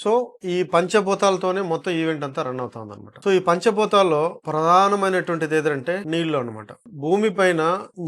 So ఈ పంచభూతాలతోనే మొత్తం event అంతా రన్ అవుతుంది అనమాట సో ఈ పంచభూతాల్లో ప్రధానమైనటువంటిది ఏదంటే నీళ్ళు అనమాట భూమి పైన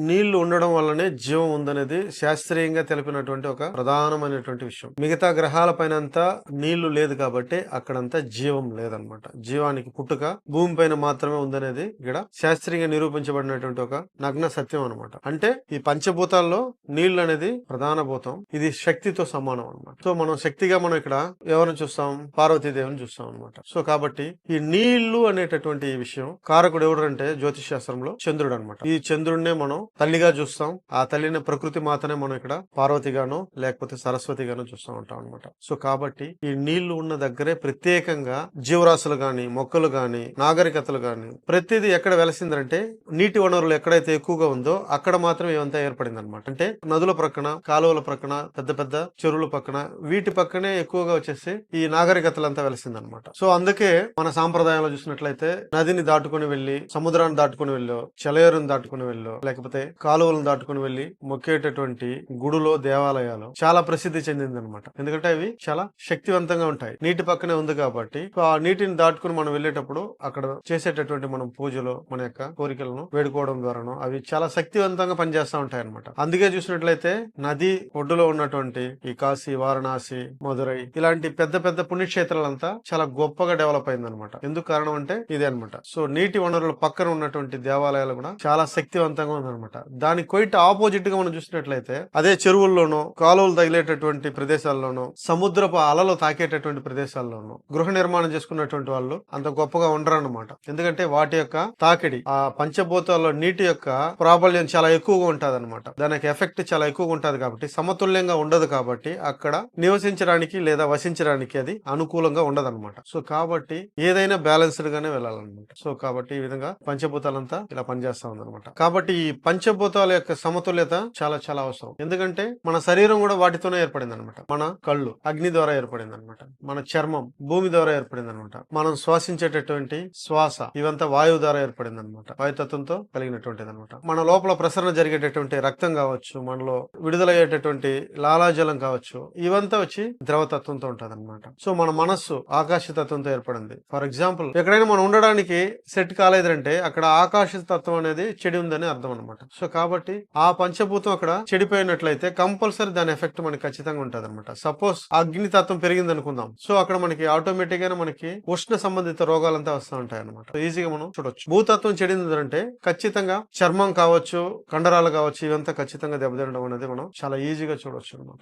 నీళ్ళు ఉండడం వల్లనే జీవం ఉందనేది శాస్త్రీయంగా తెలిపినటువంటి ఒక ప్రధానమైనటువంటి విషయం. మిగతా గ్రహాల పైన అంతా నీళ్ళు లేదు కాబట్టి అక్కడంతా జీవం లేదనమాట జీవానికి పుట్టుక భూమి పైన మాత్రమే ఉందనేది ఇక్కడ శాస్త్రీయంగా నిరూపించబడినటువంటి ఒక నగ్న సత్యం అనమాట అంటే ఈ పంచభూతాల్లో నీళ్ళు అనేది ప్రధాన భూతం. ఇది శక్తితో సమానం అనమాట సో మనం శక్తిగా మనం ఇక్కడ ఎవరిని చూస్తాం పార్వతీదేవిని చూస్తాం అనమాట సో కాబట్టి ఈ నీళ్ళు అనేటటువంటి ఈ విషయం కారకుడు ఎవడు అంటే జ్యోతిష్ శాస్త్రంలో చంద్రుడు అనమాట ఈ చంద్రుడినే మనం తల్లిగా చూస్తాం ఆ తల్లిని ప్రకృతి మాతనే మనం ఇక్కడ పార్వతిగానో లేకపోతే సరస్వతిగానో చూస్తూ ఉంటాం అనమాట సో కాబట్టి ఈ నీళ్ళు ఉన్న దగ్గరే ప్రత్యేకంగా జీవరాశులు గాని మొక్కలు గాని నాగరికతలు గాని ప్రతిదీ ఎక్కడ వెలసిందంటే నీటి వనరులు ఎక్కడైతే ఎక్కువగా ఉందో అక్కడ మాత్రం ఇవంతా ఏర్పడింది అనమాట అంటే నదుల ప్రక్కన కాలువల ప్రక్కన పెద్ద పెద్ద చెరువుల పక్కన వీటి పక్కనే ఎక్కువగా వచ్చేసి ఈ నాగరికతలంతా వెలిసిందనమాట. సో అందుకే మన సాంప్రదాయంలో చూసినట్లయితే నదిని దాటుకుని వెళ్ళి సముద్రాన్ని దాటుకుని వెళ్ళో చెలయేరుని దాటుకుని వెళ్ళో లేకపోతే కాలువలను దాటుకుని వెళ్ళి మొక్కేటటువంటి గుడులో దేవాలయాలు చాలా ప్రసిద్ధి చెందింది అనమాట ఎందుకంటే అవి చాలా శక్తివంతంగా ఉంటాయి. నీటి పక్కనే ఉంది కాబట్టి ఆ నీటిని దాటుకుని మనం వెళ్ళేటప్పుడు అక్కడ చేసేటటువంటి మనం పూజలు మన యొక్క కోరికలను వేడుకోవడం ద్వారాను అవి చాలా శక్తివంతంగా పనిచేస్తూ ఉంటాయి అనమాట అందుకే చూసినట్లయితే నది ఒడ్డులో ఉన్నటువంటి ఈ కాశీ వారణాసి మధురై ఇలాంటి పెద్ద పెద్ద పుణ్యక్షేత్రాలంతా చాలా గొప్పగా డెవలప్ అయింది అనమాట ఎందుకు కారణం అంటే ఇదే అనమాట సో నీటి వనరుల పక్కన ఉన్నటువంటి దేవాలయాలు కూడా చాలా శక్తివంతంగా ఉందన్నమాట. దాని కొయిట్ ఆపోజిట్గా మనం చూసినట్లయితే అదే చెరువుల్లోనూ కాలువలు తగిలేటటువంటి ప్రదేశాల్లోనూ సముద్రపు అలలు తాకేటటువంటి ప్రదేశాల్లోనూ గృహ నిర్మాణం చేసుకున్నటువంటి వాళ్ళు అంత గొప్పగా ఉండరు అనమాట ఎందుకంటే వాటి యొక్క తాకిడి ఆ పంచభూతాల్లో నీటి యొక్క ప్రాబల్యం చాలా ఎక్కువగా ఉంటుంది అనమాట దానికి ఎఫెక్ట్ చాలా ఎక్కువగా ఉంటది కాబట్టి సమతుల్యంగా ఉండదు కాబట్టి అక్కడ నివసించడానికి లేదా వసించడానికి అది అనుకూలంగా ఉండదనమాట సో కాబట్టి ఏదైనా బ్యాలెన్స్డ్ గానే వెళ్ళాలన్నమాట. సో కాబట్టి ఈ విధంగా పంచభూతాలంతా ఇలా పనిచేస్తా ఉందన్నమాట. కాబట్టి ఈ పంచభూతాల యొక్క సమతుల్యత చాలా చాలా అవసరం. ఎందుకంటే మన శరీరం కూడా వాటితోనే ఏర్పడింది అనమాట మన కళ్ళు అగ్ని ద్వారా ఏర్పడింది అనమాట మన చర్మం భూమి ద్వారా ఏర్పడింది అనమాట మనం శ్వాసించేటటువంటి శ్వాస ఇవంతా వాయువు ద్వారా ఏర్పడింది అనమాట వాయుతత్వంతో కలిగినటువంటిది అనమాట మన లోపల ప్రసరణ జరిగేటటువంటి రక్తం కావచ్చు మనలో విడుదలయ్యేటటువంటి లాలాజలం కావచ్చు ఇవంతా వచ్చి ద్రవతత్వంతో ఉంటుంది అనమాట సో మన మనస్సు ఆకాశ తత్వంతో ఏర్పడింది. ఫర్ ఎగ్జాంపుల్ ఎక్కడైనా మనం ఉండడానికి సెట్ కాలేదంటే అక్కడ ఆకాశ తత్వం అనేది చెడి ఉందని అర్థం అనమాట సో కాబట్టి ఆ పంచభూతం అక్కడ చెడిపోయినట్లయితే కంపల్సరీ దాని ఎఫెక్ట్ మనకి ఖచ్చితంగా ఉంటది అనమాట సపోజ్ అగ్ని తత్వం పెరిగింది అనుకుందాం సో అక్కడ మనకి ఆటోమేటిక్గా మనకి ఉష్ణ సంబంధిత రోగాలంతా వస్తూ ఉంటాయి అనమాట ఈజీగా మనం చూడొచ్చు. భూతత్వం చెడిందంటే ఖచ్చితంగా చర్మం కావచ్చు కండరాలు కావచ్చు ఇవంతా ఖచ్చితంగా దెబ్బతినడం అనేది మనం చాలా ఈజీగా చూడొచ్చు అనమాట